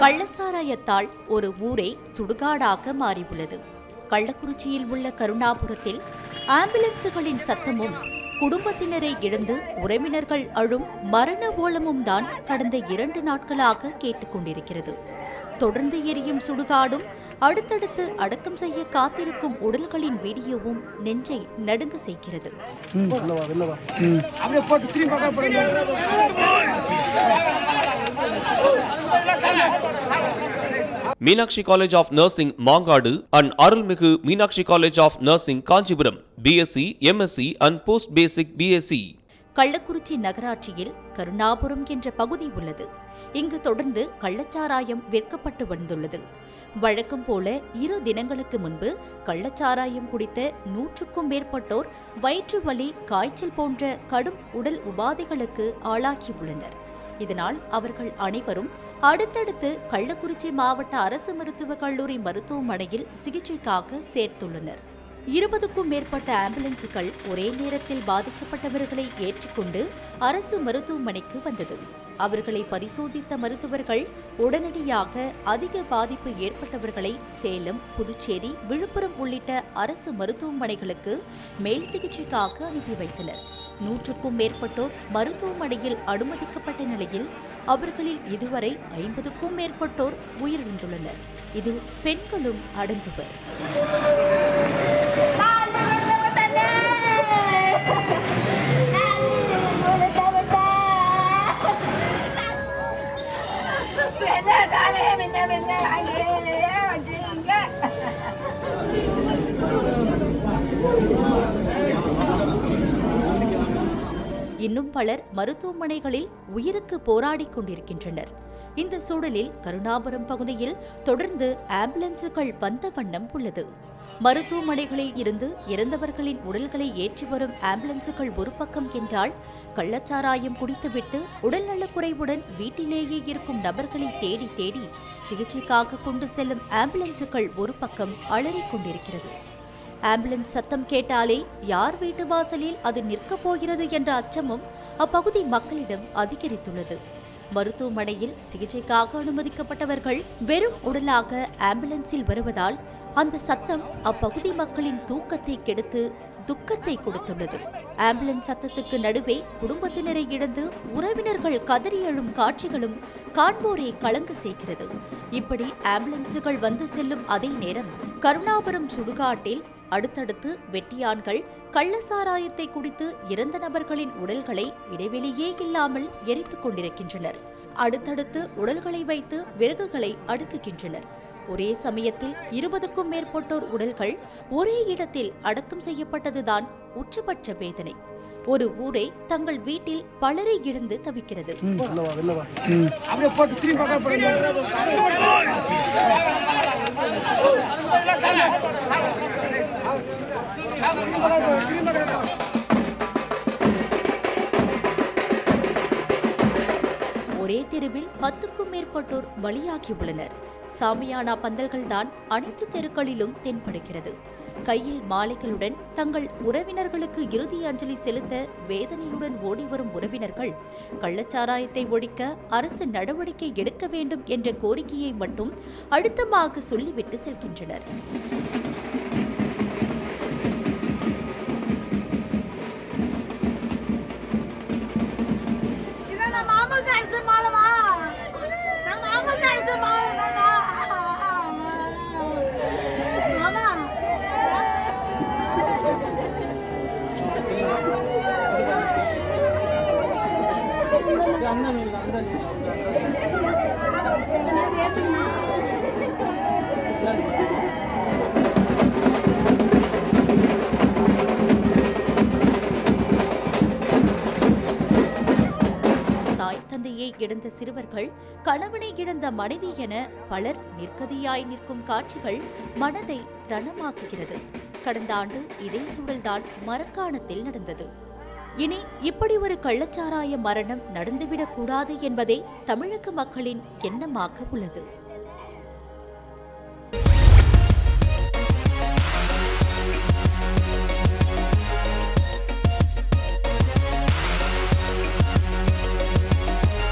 கள்ளசாராயத்தால் ஒரு ஊரே சுடுகாடாக மாறியுள்ளது. கள்ளக்குறிச்சியில் உள்ள கருணாபுரத்தில் ஆம்புலன்ஸுகளின் சத்தமும் குடும்பத்தினரை இழந்து உறவினர்கள் அழும் மரண ஓலமும் தான் கடந்த இரண்டு நாட்களாக கேட்டுக்கொண்டிருக்கிறது. தொடர்ந்து எரியும் சுடுகாடும் அடுத்தடுத்து அடக்கம் செய்ய காத்திருக்கும் உடல்களின் வீடியோவும் நெஞ்சை நடுங்க செய்கிறது. Meenakshi college of nursing Mangadu and Arulmigu Meenakshi college of nursing Kanchipuram BSc MSc and post basic BSc Kallakurichi நகராட்சியில் கருணாபுரம் என்ற பகுதி உள்ளது. இங்கு தொடர்ந்து கள்ளச்சாராயம் விற்கப்பட்டு வந்துள்ளது. வழக்கம் போல இரு தினங்களுக்கு முன்பு கள்ளச்சாராயம் குடித்த நூற்றுக்கும் மேற்பட்டோர் வயிற்று வலி காய்ச்சல் போன்ற கடும் உடல் உபாதைகளுக்கு ஆளாகியுள்ளனர். இதனால் அவர்கள் அனைவரும் அடுத்தடுத்து கள்ளக்குறிச்சி மாவட்ட அரசு மருத்துவக் கல்லூரி மருத்துவமனையில் சிகிச்சைக்காக சேர்த்துள்ளனர். இருபதுக்கும் மேற்பட்ட ஆம்புலன்ஸுகள் ஒரே நேரத்தில் பாதிக்கப்பட்டவர்களை ஏற்றிக்கொண்டு அரசு மருத்துவமனைக்கு வந்தது. அவர்களை பரிசோதித்த மருத்துவர்கள் உடனடியாக அதிக பாதிப்பு ஏற்பட்டவர்களை சேலம் புதுச்சேரி விழுப்புரம் உள்ளிட்ட அரசு மருத்துவமனைகளுக்கு மேல் சிகிச்சைக்காக அனுப்பி வைத்தனர். நூற்றுக்கும் மேற்பட்டோர் மருத்துவமனையில் அனுமதிக்கப்பட்ட நிலையில் அவர்களில் இதுவரை ஐம்பதுக்கும் மேற்பட்டோர் உயிரிழந்துள்ளனர். இதில் பெண்களும் அடங்குவர். இன்னும் பலர் மருத்துவமனைகளில் உயிருக்கு போராடிக் கொண்டிருக்கின்றனர். இந்த சூழலில் கருணாபுரம் பகுதியில் தொடர்ந்து ஆம்புலன்ஸுகள் வந்த வண்ணம் உள்ளது. மருத்துவமனைகளில் இருந்து இறந்தவர்களின் உடல்களை ஏற்றி வரும் ஆம்புலன்ஸுகள் ஒரு பக்கம் என்றால் கள்ளச்சாராயம் குடித்துவிட்டு உடல்நலக்குறைவுடன் வீட்டிலேயே இருக்கும் நபர்களை தேடி தேடி சிகிச்சைக்காக கொண்டு செல்லும் ஆம்புலன்ஸுகள் ஒரு பக்கம் அலறிக் கொண்டிருக்கிறது. ஆம்புலன்ஸ் சத்தம் கேட்டாலே யார் வீட்டு வாசலில் அது நிற்கப் போகிறது என்ற அச்சமும் அப்பகுதி மக்களிடம் அதிகரித்துள்ளது. மருத்துவமனையில் சிகிச்சைக்காக அனுமதிக்கப்பட்டவர்கள் வெறும் உடலாக ஆம்புலன்ஸில் வருவதால் அந்த சத்தம் அப்பகுதி மக்களின் தூக்கத்தை கெடுத்து துக்கத்தை கொடுத்துள்ளது. ஆம்புலன்ஸ் சத்தத்துக்கு நடுவே குடும்பத்தினரை இழந்து உறவினர்கள் கதறி எழும் காட்சிகளும் காண்போரை கலங்க செய்கிறது. இப்படி ஆம்புலன்ஸுகள் வந்து செல்லும் அதே நேரம் கருணாபுரம் சுடுகாட்டில் அடுத்தடுத்து வெட்டியான்கள் கள்ளசாராயத்தை குடித்து இறந்த நபர்களின் உடல்களை இடைவெளியே இல்லாமல் எரித்துக் கொண்டிருக்கின்றனர். அடுத்தடுத்து உடல்களை வைத்து விறகுகளை அடுக்குகின்றனர். ஒரே சமயத்தில் இருபதுக்கும் மேற்பட்டோர் உடல்கள் ஒரே இடத்தில் அடக்கம் செய்யப்பட்டதுதான் உச்சபட்ச வேதனை. ஒரு ஊரே தங்கள் வீட்டில் பலரை இழந்து தவிக்கிறது. அப்படியே ஒரே தெருவில் பத்துக்கும் மேற்பட்டோர் பலியாகியுள்ளனர். சாமியானா பந்தல்கள்தான் அனைத்து தெருக்களிலும் தென்படுகிறது. கையில் மாலைகளுடன் தங்கள் உறவினர்களுக்கு இறுதி அஞ்சலி செலுத்த வேதனையுடன் ஓடிவரும் உறவினர்கள் கள்ளச்சாராயத்தை ஒழிக்க அரசு நடவடிக்கை எடுக்க வேண்டும் என்ற கோரிக்கையை மட்டும் அழுத்தமாக சொல்லிவிட்டு செல்கின்றனர். தந்தையை இழந்த சிறுவர்கள் கணவனை இழந்த மனைவி என பலர் நிற்கதியாய் நிற்கும் காட்சிகள் மனதை ரணமாக்குகிறது. கடந்த ஆண்டு இதே சூழல்தான் மரக்காணத்தில் நடந்தது. இனி இப்படி ஒரு கள்ளச்சாராய மரணம் நடந்துவிடக் கூடாது என்பதே தமிழக மக்களின் எண்ணமாக உள்ளது.